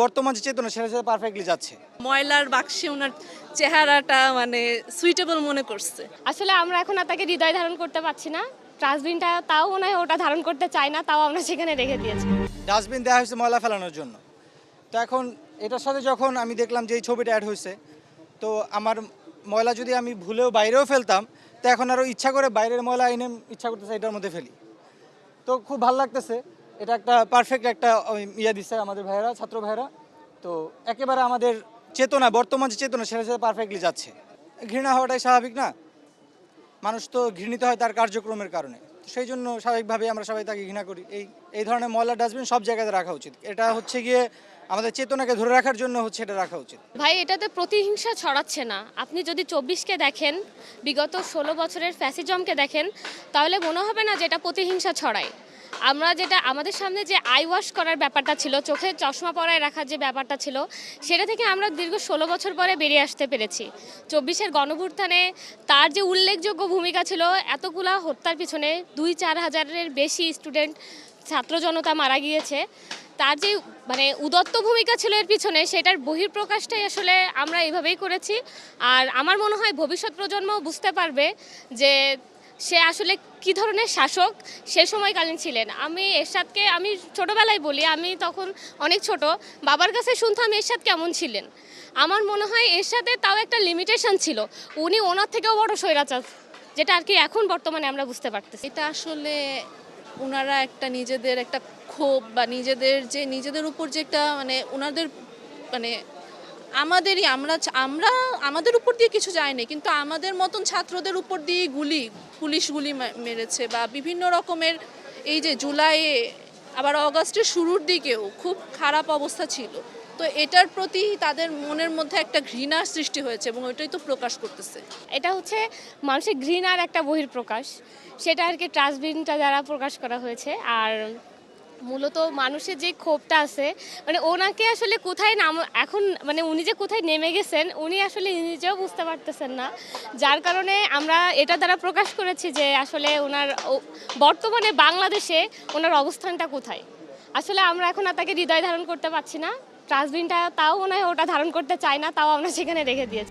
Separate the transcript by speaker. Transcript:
Speaker 1: বর্তমান যে চেতনা সেটা সাথে পারফেক্টলি যাচ্ছে।
Speaker 2: ময়লার বাক্সে ওনার চেহারাটা মানে সুইটেবল মনে করছে।
Speaker 3: আসলে আমরা এখন আর তাকে হৃদয় ধারণ করতে পারছি না। ডাস্টবিনটা তাও মনে হয় ওটা ধারণ করতে চায় না তাও আমরা সেখানে রেখে দিয়েছি।
Speaker 1: ডাস্টবিন দেওয়া হয়েছে ময়লা ফেলানোর জন্য। তো এখন এটার সাথে যখন আমি দেখলাম যে এই ছবিটা অ্যাড হয়েছে তো আমার ময়লা যদি আমি ভুলেও বাইরেও ফেলতাম তো এখন আরও ইচ্ছা করে বাইরের ময়লা এনে ইচ্ছা করতেছে এটার মধ্যে ফেলি। তো খুব ভালো লাগতেছে। এটা একটা পারফেক্ট একটা ইয়ে দিচ্ছে আমাদের ভাইয়েরা, ছাত্র ভাইয়েরা। তো একেবারে আমাদের চেতনা, বর্তমান যে চেতনা, সেটা সাথে পারফেক্টলি যাচ্ছে। ঘৃণা হওয়াটাই স্বাভাবিক না? মানুষ তো ঘৃণিত হয় তার কার্যক্রমের কারণে। সেই জন্য স্বাভাবিকভাবে আমরা সবাই তাকে ঘৃণা করি। এই এই ধরনের ময়লা ডাস্টবিন সব জায়গাতে রাখা উচিত। এটা হচ্ছে গিয়ে আমাদের চেতনাকে ধরে রাখার জন্য হচ্ছে এটা রাখা উচিত।
Speaker 3: ভাই, এটাতে প্রতিহিংসা ছড়াচ্ছে না। আপনি যদি চব্বিশকে দেখেন, বিগত ষোলো বছরের ফ্যাসিজমকে দেখেন, তাহলে মনে হবে না যে এটা প্রতিহিংসা ছড়ায়। আমরা যেটা, আমাদের সামনে যে আই ওয়াশ করার ব্যাপারটা ছিল, চোখে চশমা পরায় রাখার যে ব্যাপারটা ছিল, সেটা থেকে আমরা দীর্ঘ ষোলো বছর পরে বেরিয়ে আসতে পেরেছি। চব্বিশের গণভুত্থানে তার যে উল্লেখযোগ্য ভূমিকা ছিল, এতগুলা হত্যার পিছনে দুই চার হাজারের বেশি স্টুডেন্ট ছাত্র জনতা মারা গিয়েছে। তার যে মানে উদত্ত ভূমিকা ছিল এর পিছনে, সেটার বহিঃপ্রকাশটাই আসলে আমরা এইভাবেই করেছি। আর আমার মনে হয় ভবিষ্যৎ প্রজন্ম বুঝতে পারবে যে সে আসলে কি ধরনের শাসক? সে সময়কালীন ছিলেন। আমি এরশাদকে, আমি ছোটোবেলায় বলি, আমি তখন অনেক ছোট, বাবার কাছে শুনতাম এরশাদ কেমন ছিলেন। আমার মনে হয় এরশাদে তাও একটা লিমিটেশন ছিল। উনি ওনার থেকেও বড় স্বৈরাচার, যেটা আর কি এখন বর্তমানে আমরা বুঝতে পারতেছি।
Speaker 2: এটা আসলে ওনারা একটা নিজেদের একটা ক্ষোভ বা নিজেদের যে, নিজেদের উপর যে একটা মানে ওনাদের মানে আমাদেরই, আমরা আমরা আমাদের উপর দিয়ে কিছু যায়নি, কিন্তু আমাদের মতন ছাত্রদের উপর দিয়ে গুলি, পুলিশ গুলি মেরেছে বা বিভিন্ন রকমের এই যে জুলাইয়ে আবার অগাস্টের শুরুর দিকেও খুব খারাপ অবস্থা ছিল। তো এটার প্রতি তাদের মনের মধ্যে একটা ঘৃণার সৃষ্টি হয়েছে এবং ওইটাই তো প্রকাশ করতেছে।
Speaker 3: এটা হচ্ছে মানুষের ঘৃণার একটা বহির্প্রকাশ সেটা আর কি ট্রাস্টবিনটা দ্বারা প্রকাশ করা হয়েছে। আর মূলত মানুষের যে ক্ষোভটা আছে মানে ওনাকে আসলে কোথায় নাম, এখন মানে উনি যে কোথায় নেমে গেছেন, উনি আসলে নিজেও বুঝতে পারতেছেন না। যার কারণে আমরা এটা দ্বারা প্রকাশ করেছি যে আসলে ওনার বর্তমানে বাংলাদেশে ওনার অবস্থানটা কোথায়। আসলে আমরা এখন আর তাকে হৃদয় ধারণ করতে পারছি না। ট্রাস্টবিনটা তাও মনে হয় ওটা ধারণ করতে চায় না, তাও আমরা সেখানে রেখে দিয়েছি।